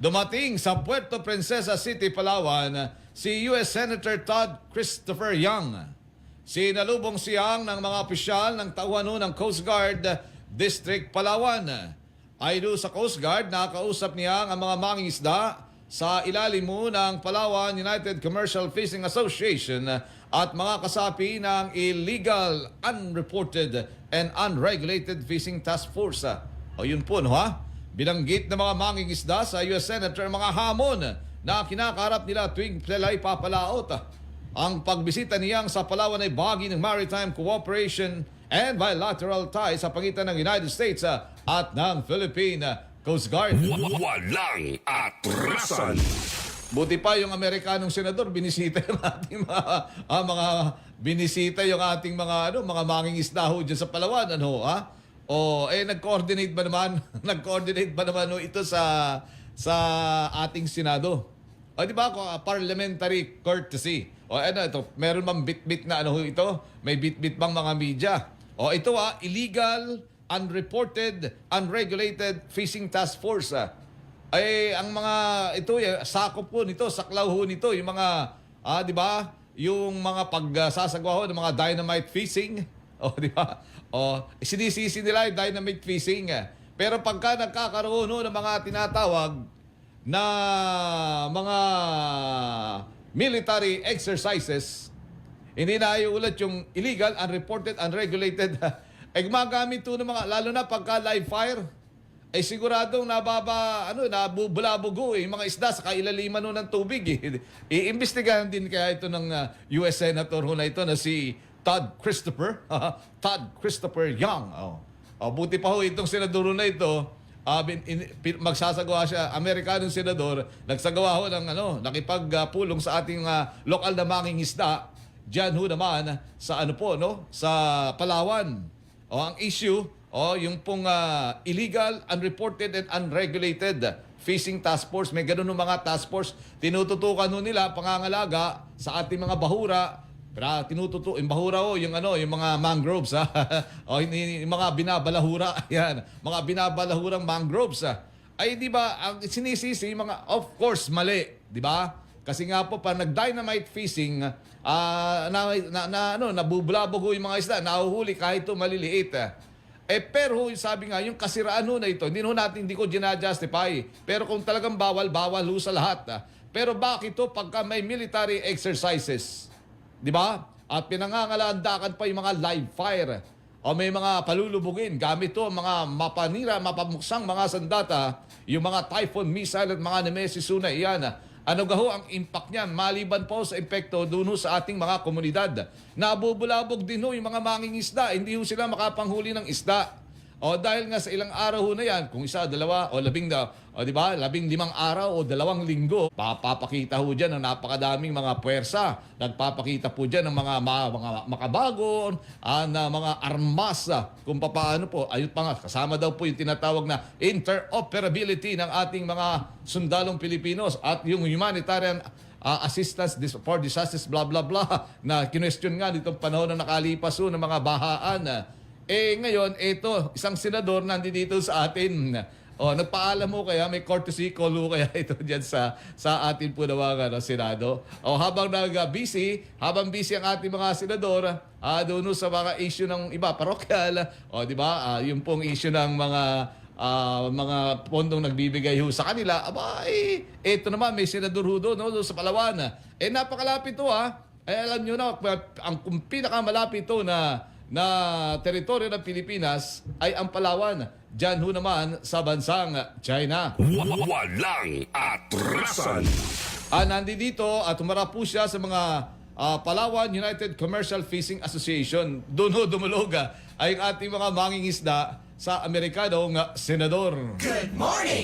Dumating sa Puerto Princesa City, Palawan, si U.S. Senator Todd Christopher Young. Sinalubong siyang ng mga opisyal ng tauhan ng Coast Guard District Palawan. Ayon sa Coast Guard, nakausap niya ang mga mangingisda sa ilalim mo ng Palawan United Commercial Fishing Association at mga kasapi ng Illegal, Unreported, and Unregulated Fishing Task Force. O yun po, no ha? Binanggit ng mga mangingisda sa US Senator mga hamon na kinakaharap nila tuwing sila'y papalaot. Ang pagbisita niyang sa Palawan ay bahagi ng maritime cooperation and bilateral ties sa pagitan ng United States ah, at ng Philippine ah, Coast Guard. Walang atrasan. Buti pa yung Amerikanong senador binisita yung ating mga ah, mga binisita yung ating mga ano mga mangingisda ho diyan sa Palawan ano ha? O eh nag-coordinate ba naman? nag-coordinate ba naman ho ito sa sa ating Senado? O di ba ko ah, parliamentary courtesy. O ano ito, meron bang bit-bit na ano ito? May bit-bit bang mga media? O ito ah, illegal, unreported, unregulated fishing task force ah ay ang mga ito eh, sakop po nito, saklaw ho nito yung mga ah di ba? Yung mga pagsasagawa ho ng mga dynamite fishing. O di ba? O sinisisi nila yung dynamite fishing. eh. Pero pagka nagkakaroon ho ng mga tinatawag na mga military exercises, hindi na ulat yung illegal, unreported, unregulated. eh gumagamit to ng mga, lalo na pagka live fire, eh siguradong nababa, ano, nabubulabugo eh, yung mga isda sa kailaliman nun ng tubig eh. Iimbestigahan din kaya ito ng uh, US Senator ho na ito na si Todd Christopher. Todd Christopher Young. Oh. Oh, buti pa ho itong senador na ito, bin- in- pin- magsasagawa siya, Amerikanong senador, nagsagawa ho ng ano, nakipagpulong sa ating ah, lokal na mangingisda, diyan ho naman sa ano po, no, sa Palawan. O ang issue, o yung pong ah, illegal, unreported and unregulated fishing task force, may ganun ng mga task force, tinututukan ho nila pangangalaga sa ating mga bahura, pero tinututo, yung bahura ho, yung ano, yung mga mangroves ha. o yung, yung mga binabalahura, yan, mga binabalahurang mangroves ha. Ay di ba, ang sinisisi mga of course mali, di ba? Kasi nga po pa nag-dynamite fishing, ah na, na, na, ano, nabubulabog yung mga isda, nahuhuli kahit ito maliliit. ah. Eh pero sabi nga, yung kasiraan ho na ito, hindi ho natin, hindi ko ginajustify. Pero kung talagang bawal, bawal ho sa lahat. ah. Pero bakit to pagka may military exercises? Di ba? At pinangangalandakan pa yung mga live fire. O may mga palulubugin gamit to mga mapanira, mapamuksang mga sandata, yung mga typhoon missile at mga Nemesis Una, iyan. Ano gaho ang impact niyan maliban po sa epekto doon ho sa ating mga komunidad. Nabubulabog din ho yung mga mangingisda, hindi ho sila makapanghuli ng isda. O dahil nga sa ilang araw ho na yan, kung isa, dalawa, o labing na, o di ba, labing limang araw o dalawang linggo, papapakita ho dyan ng napakadaming mga puwersa. Nagpapakita po dyan ng mga, mga, mga makabago, ah, na mga armas, ah, kung paano po, ayun pa nga, kasama daw po yung tinatawag na interoperability ng ating mga sundalong Pilipinos at yung humanitarian ah, assistance for disasters, blah, blah, blah, na kinwestiyon nga nitong panahon na nakalipas ho ng mga bahaan. ah. Eh ngayon, ito, isang senador nandito sa atin. O, nagpaalam mo kaya, may courtesy call mo kaya ito dyan sa, sa atin po na mga ano, Senado. O, habang nag-busy, habang busy ang ating mga senador, ah, doon sa mga issue ng iba, parokyal, o, di ba, ah, yung pong issue ng mga ah, mga pondong nagbibigay ho sa kanila, aba, eh, ito naman, may senador ho doon, no, doon sa Palawan. Eh, napakalapit to, ha. Eh, alam nyo na, ang pinakamalapit to na na teritoryo ng Pilipinas ay ang Palawan. Diyan ho naman sa bansang China. Walang atrasan. Ah, nandito at humarap po siya sa mga ah, Palawan United Commercial Fishing Association. Doon ho dumulog ah, ay ating mga mangingisda sa Amerikanong senador. Good morning!